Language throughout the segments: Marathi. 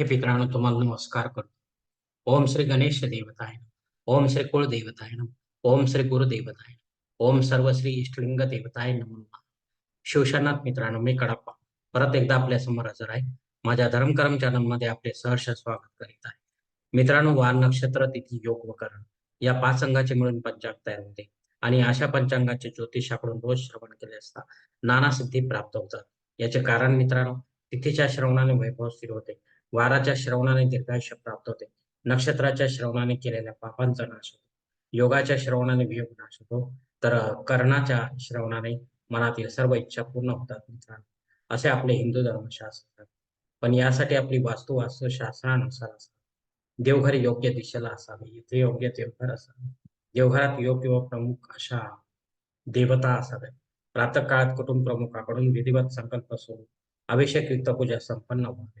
हे मित्रांनो तुम्हाला नमस्कार करतो ओम श्री गणेश देवताय ओम श्री कुळ देवताय ओम श्री गुरुदेवताय ओम सर्व श्री इष्टलिंग देवताय नमो नमः. शिवशनाथ मित्रांनो मी कडप्पा. परत एकदा आपल्यासमोर हजर आहे. माझ्या धर्मकर्म चॅनलमध्ये आपले सहर्ष स्वागत करीत आहे. मित्रांनो वार नक्षत्र तिथी योग व करण या पाच अंगाचे मिळून पंचांग तयार होते. आणि अशा पंचांगाचे ज्योतिषाकडून रोज श्रवण केले असता नाना सिद्धी प्राप्त होतात. याचे कारण मित्रांनो तिथीच्या श्रवणाने वैभव स्थिर होते. वाराच्या श्रवणाने दीर्घायुष्य प्राप्त होते. नक्षत्राच्या श्रवणाने केलेल्या पापांचा नाश होतो. योगाच्या श्रवणाने वियोग नाश होतो. तर कर्णाच्या श्रवणाने मनातील सर्व इच्छा पूर्ण होतात मित्रांनो. असे आपले हिंदू धर्मशास्त्र पण यासाठी आपली वास्तू वास्तू शास्त्रानुसार असावी. देवघर योग्य दिशेला असावे. इथे योग्य देवघर असावे. देवघरात योग्य व प्रमुख अशा देवता असाव्या प्रातः काळात कुटुंब प्रमुखाकडून विधिवत संकल्प सोडून अभिषेक युक्त पूजा संपन्न व्हावी.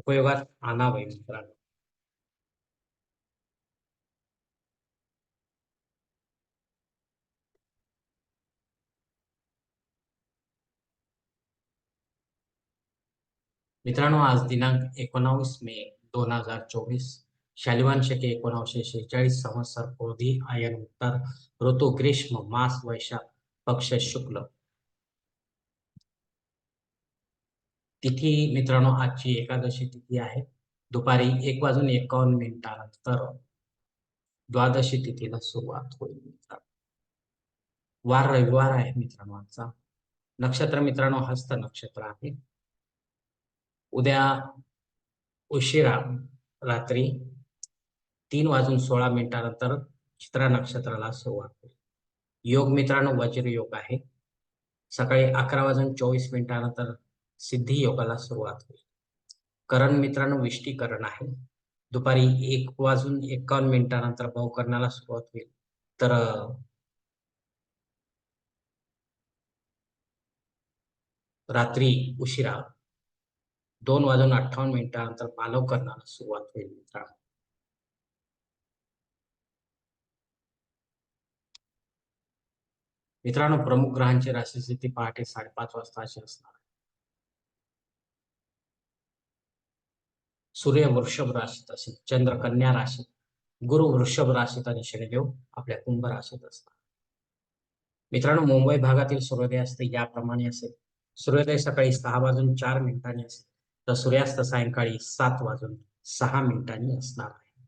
उपयोगात आणावे मित्रांनो. मित्रांनो आज दिनांक एकोणावीस मे दोन हजार चोवीस. शालिवान शके एकोणावीसशे शेहेचाळीस संवत्सर क्रोधी आयन उत्तर ऋतू ग्रीष्म मास वैशाख पक्ष शुक्ल. तिथी मित्रांनो आजची एकादशी तिथी आहे. दुपारी एक वाजून एकावन्न मिनिटानंतर द्वादशी तिथीला सुरुवात होईल मित्रांनो. वार रविवार आहे मित्रांनो आजचा. नक्षत्र मित्रांनो हस्त नक्षत्र आहे. उद्या उशिरा रात्री तीन वाजून सोळा मिनिटानंतर चित्रा नक्षत्राला सुरुवात होईल. योग मित्रांनो वज्र योग आहे. सकाळी अकरा वाजून चोवीस मिनिटानंतर सिद्धी योगाला सुरुवात होईल. करण मित्रांनो विष्टीकरण आहे. दुपारी एक वाजून एकावन्न मिनिटानंतर भाऊकरणाला सुरुवात होईल. तर रात्री उशिरा दोन वाजून अठ्ठावन्न मिनिटानंतर पालव करण्याला सुरुवात होईल मित्रांनो. मित्रांनो प्रमुख ग्रहांची राशी स्थिती पहाटे साडेपाच वाजता अशी असणार सूर्य वृषभ राशीत असेल चंद्र कन्या राशीत गुरु वृषभ राशीत आणि शनिदेव आपल्या कुंभ राशीत असतात. मित्रांनो मुंबई भागातील सूर्योदय असते याप्रमाणे असेल. सूर्योदय सकाळी सहा वाजून चार मिनिटांनी असेल तर सूर्यास्त सायंकाळी सात वाजून सहा मिनिटांनी असणार आहे.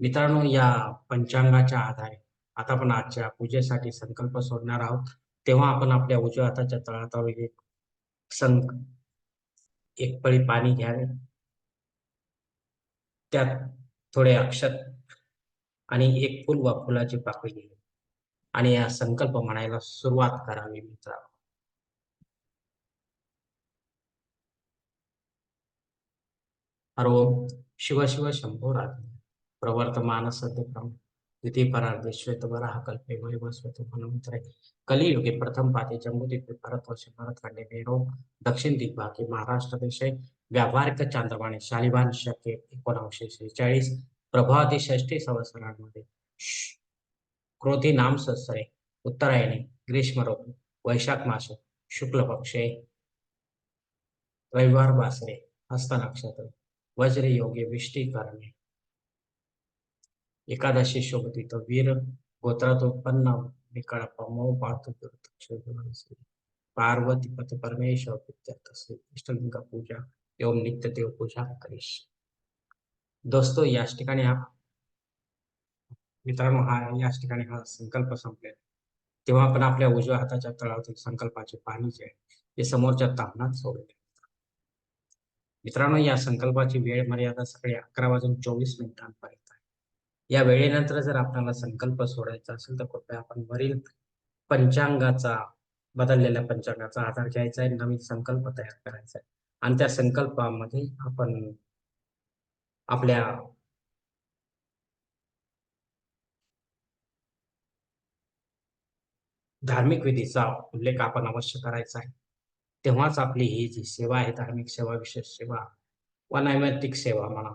मित्रांनो या पंचांगाच्या आधारे आता आपण आजच्या पूजेसाठी संकल्प सोडणार आहोत. तेव्हा आपण आपल्या उजव्या हाताच्या तळातावर एक संक एक पळी पाणी घ्यावे त्यात थोडे अक्षत आणि एक फुल वा फुलाची पाकळी घ्यावी आणि या संकल्प म्हणायला सुरुवात करावी मित्र। हरो शिव शिव शंभो राधे। प्रवर्तमान सद्य द्वितीय परार्धे श्वेत वराह कल्पे कलियुगे प्रथम पाते जम्बूद्वीपे भारतवर्ष भारतखंडे मेरो दक्षिण दिग्भागे महाराष्ट्र देशे व्यावहारिक चांद्रवाणी शालिबान शके एकोणाशे शेहेचाळीस प्रभाती षष्टी संवत्सरांमध्ये क्रोधी नाम संवत्सरे उत्तरायणी ग्रीष्म ऋतू वैशाख मास शुक्ल पक्षे रविवार बासरे हस्त नक्षत्र वज्र योगे विष्टी करणे एकादशी शोभतीत वीर गोत्रात उत्पन्न विकळप मो पातु पार्वती पत परमेश्वर इष्टलिंग पूजा एवं नित्य देव पूजा करीश दोस्तों याच ठिकाणी हा मित्रांनो हा याच ठिकाणी हा संकल्प संपले तेव्हा आपण आपल्या उजव्या हाताच्या तळावरील संकल्पाचे पाणी जे आहे ते समोरच्या तापणात सोडले. मित्रांनो या संकल्पाची वेळ मर्यादा सकाळी अकरा वाजून चोवीस मिनिटांपर्यंत. या वेळेनंतर जर आपल्याला संकल्प सोडायचा असेल तर कृपया आपण वरील पंचांगाचा बदललेल्या पंचांगाचा आधार घ्यायचा आहे नवीन संकल्प तयार करायचा आहे. आणि त्या संकल्पामध्ये आपण आपल्या धार्मिक विधीचा उल्लेख आपण अवश्य करायचा आहे. तेव्हाच आपली ही जी सेवा आहे धार्मिक सेवा विशेष सेवा व नैमित्तिक सेवा म्हणा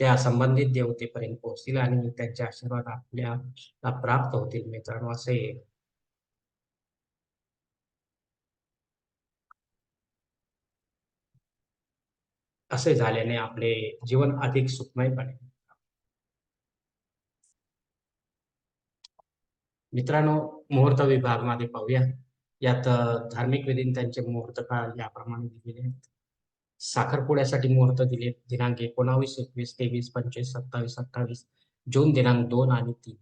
त्या संबंधित देवतेपर्यंत पोहोचतील आणि त्यांचे आशीर्वाद आपल्याला प्राप्त होतील. मित्रांनो असे असे झाल्याने आपले जीवन अधिक सुखमय बनेल. मित्रांनो मुहूर्त विभागामध्ये पाहूया. यात धार्मिक विधी त्यांचे मुहूर्त काळ याप्रमाणे दिलेले आहेत. साखरपुड्यासाठी मुहूर्त दिले. दिनांक एकोणावीस एकवीस तेवीस पंचवीस सत्तावीस अठ्ठावीस जून दिनांक दोन आणि तीन.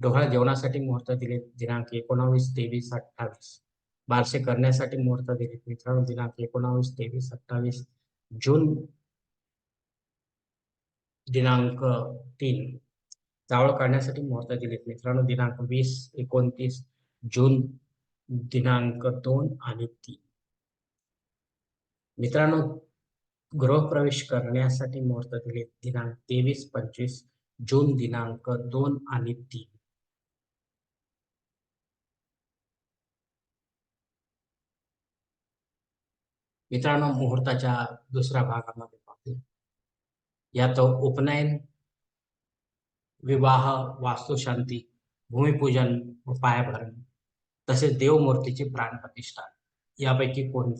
डोहाळ जेवणासाठी मुहूर्त दिले. दिनांक एकोणावीस तेवीस अठ्ठावीस. बारसे करण्यासाठी मुहूर्त दिले. मित्रांनो दिनांक एकोणावीस तेवीस अठ्ठावीस जून दिनांक तीन. जावळ काढण्यासाठी मुहूर्त दिले. मित्रांनो दिनांक वीस एकोणतीस जून दिनांक दोन आणि तीन. मित्रांनो गृहप्रवेश करण्यासाठी मुहूर्त दिले दिनांक तेवीस पंचवीस जून दिनांक दोन आणि तीन. मित्रांनो मुहूर्ताच्या दुसऱ्या भागामध्ये पाहू यात उपनयन विवाह वास्तुशांती भूमिपूजन व पायाभरणी तसेच देवमूर्तीची प्राणप्रतिष्ठा यापैकी कोण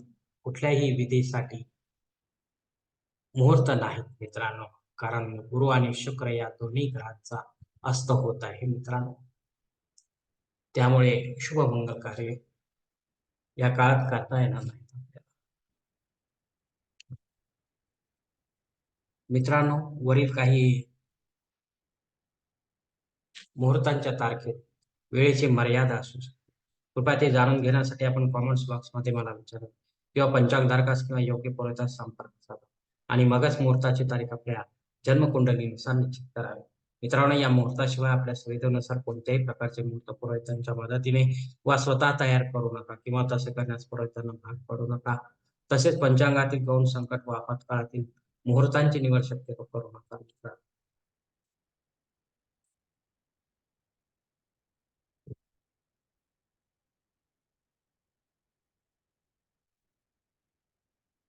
कुठल्याही विधीसाठी मुहूर्त नाहीत मित्रांनो. कारण गुरु आणि शुक्र या दोन्ही ग्रहांचा अस्त होत आहे मित्रांनो. त्यामुळे शुभमंगल कार्य या काळात करता येणार नाही. मित्रांनो वरील काही मुहूर्तांच्या तारखेत वेळेची मर्यादा असू शकते. कृपया ते जाणून घेण्यासाठी आपण कॉमेंट्स बॉक्समध्ये मला विचारा. किंवा पंचांगधारकास किंवा योग्य पुरोहितास संपर्क साधा. आणि मगच मुहूर्ताची तारीख आपल्या जन्मकुंडलीनुसार निश्चित करावी. मित्रांनो या मुहूर्ताशिवाय आपल्या सुविधेनुसार कोणत्याही प्रकारचे मुहूर्त पुरोहितांच्या मदतीने वा स्वतः तयार करू नका किंवा तसे करण्यास पुरोहितांना भाग पडू नका. तसेच पंचांगातील गौण संकट व आपत्काळातील मुहूर्तांची निवड शक्यतो करू नका.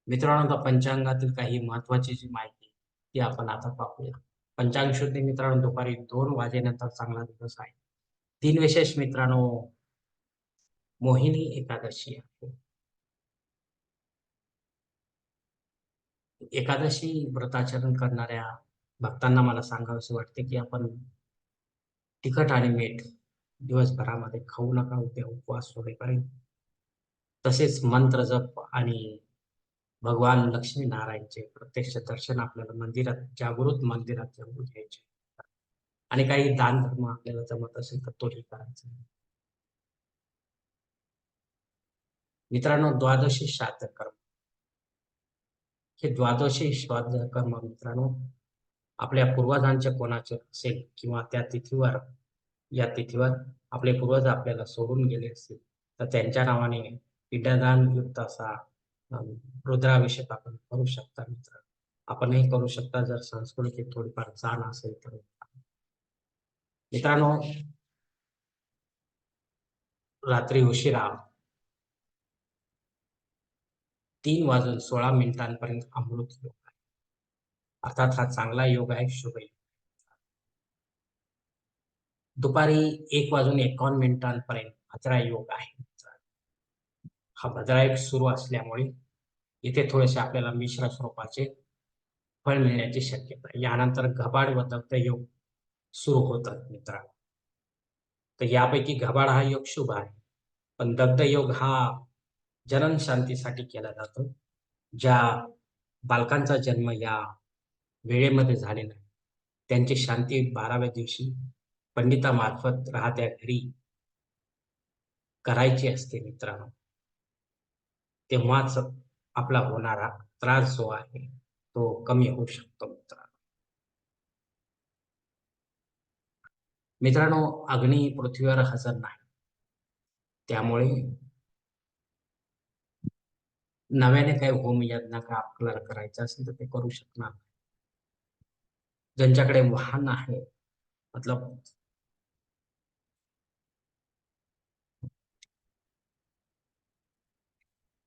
मित्रांनो पंचांगातील काही महत्वाची जी माहिती ती आपण आता पाहूया. पंचांग शुद्धी मित्रांनो दुपारी दोन वाजेनंतर चांगला दिवस आहे. तीन विशेष मित्रांनो मोहिनी एकादशी आहे. एकादशी व्रताचरण करणाऱ्या भक्तांना मला सांगावेसे वाटते की आपण तिखट आणि मीठ दिवसभरामध्ये खाऊ नका उद्या उपवास सोडेपर्यंत तसेच मंत्र जप आणि भगवान लक्ष्मी नारायणचे प्रत्यक्ष दर्शन आपल्याला मंदिरात जागृत मंदिरात जाऊन घ्यायचे. आणि काही दान धर्म आपल्याला जमत असेल तर तोही करायचा मित्रांनो द्वादशी श्राद्ध कर्म हे द्वादशी श्राद्ध कर्म मित्रांनो आपल्या पूर्वजांच्या कोणाचे असेल किंवा त्या तिथीवर या तिथीवर आपले पूर्वज आपल्याला सोडून गेले असतील तर त्यांच्या नावाने पिंडदान युक्त असा रुद्राभिषेक आपण करू शकता मित्र. आपणही करू शकता जर संस्कृती थोडीफार जाण असेल तर. मित्रांनो रात्री उशिरा तीन वाजून सोळा मिनिटांपर्यंत अमृत योग आहे. अर्थात हा चांगला योग आहे शुभ योग. दुपारी एक वाजून एकावन्न मिनिटांपर्यंत भद्रा योग आहे हा भद्रा योग सुरू असल्यामुळे इथे थोडेसे आपल्याला मिश्र स्वरूपाचे फळ मिळण्याची शक्यता यानंतर घबाड व दग्ध योग सुरू होतात मित्रांनो. तर यापैकी घबाड हा योग शुभ आहे. पण दग्ध योग हा जनन शांतीसाठी केला जातो ज्या बालकांचा जन्म या वेळेमध्ये झालेला आहे. त्यांची शांती बाराव्या दिवशी पंडितामार्फत राहत्या घरी करायची असते मित्रांनो. तेव्हाच आपला होणारा त्रास जो आहे तो कमी होऊ शकतो मित्रांनो. मित्रांनो अग्नी पृथ्वीवर हजर नाही. त्यामुळे नव्याने काही होम यज्ञ का आपल्याला करायचं असेल तर ते करू शकणार ज्यांच्याकडे वाहन आहे मतलब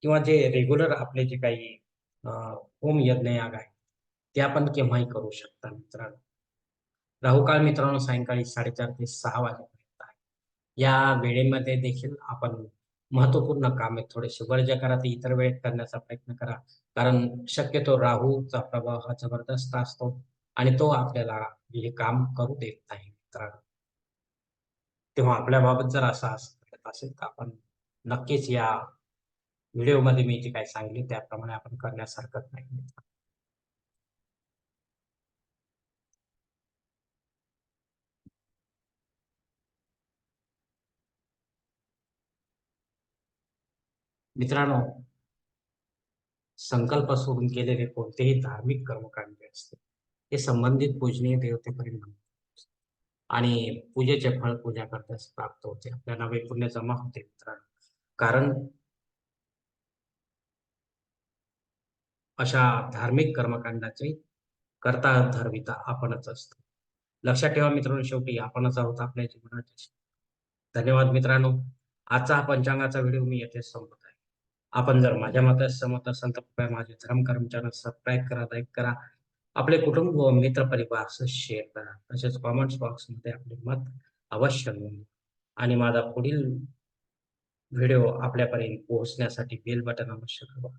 किंवा जे रेग्युलर आपले जे काही होम यज्ञ याग आहे ते आपण केव्हाही करू शकता मित्रांनो. राहुकाळ मित्रांनो सायंकाळी साडेचार ते सहा वाजेपर्यंत आहे. या वेळेमध्ये देखील आपण महत्त्वपूर्ण कामे थोडेसे वर्ज करा ते इतर वेळेत करण्याचा प्रयत्न करा. कारण शक्यतो राहूचा प्रभाव हा जबरदस्त असतो आणि तो आपल्याला हे काम करू देत नाही मित्रांनो. तेव्हा आपल्याबाबत जर असं असेल तर आपण नक्कीच या व्हिडिओमध्ये मी जे काय सांगले त्याप्रमाणे आपण करण्यास हरकत नाही. मित्रांनो संकल्प सोडून केलेले कोणतेही धार्मिक कर्मकांड असते ते संबंधित पूजनीय देवतेपर्यंत आणि पूजेचे फळ पूजा करताच प्राप्त होते. आपल्याला वैपुण्य जमा होते मित्रांनो. कारण अशा धार्मिक कर्मकांडाचे करता धर्मिता आपणच असतो. लक्षात ठेवा मित्रांनो शेवटी आपणच आहोत आपल्या जीवनाचे धन्यवाद मित्रांनो. आजचा हा पंचांगाचा व्हिडिओ मी येथे संपत आहे. आपण जर माझ्या मतात सहमत असाल तर कृपया माझे धर्म चॅनल सबस्क्राईब करा लाईक करा. आपले कुटुंब व मित्र परिवार शेअर करा. तसेच कॉमेंट्स बॉक्समध्ये आपले मत अवश्य नोंद आणि माझा पुढील व्हिडिओ आपल्यापर्यंत पोहोचण्यासाठी बेल बटन अवश्य दाबा.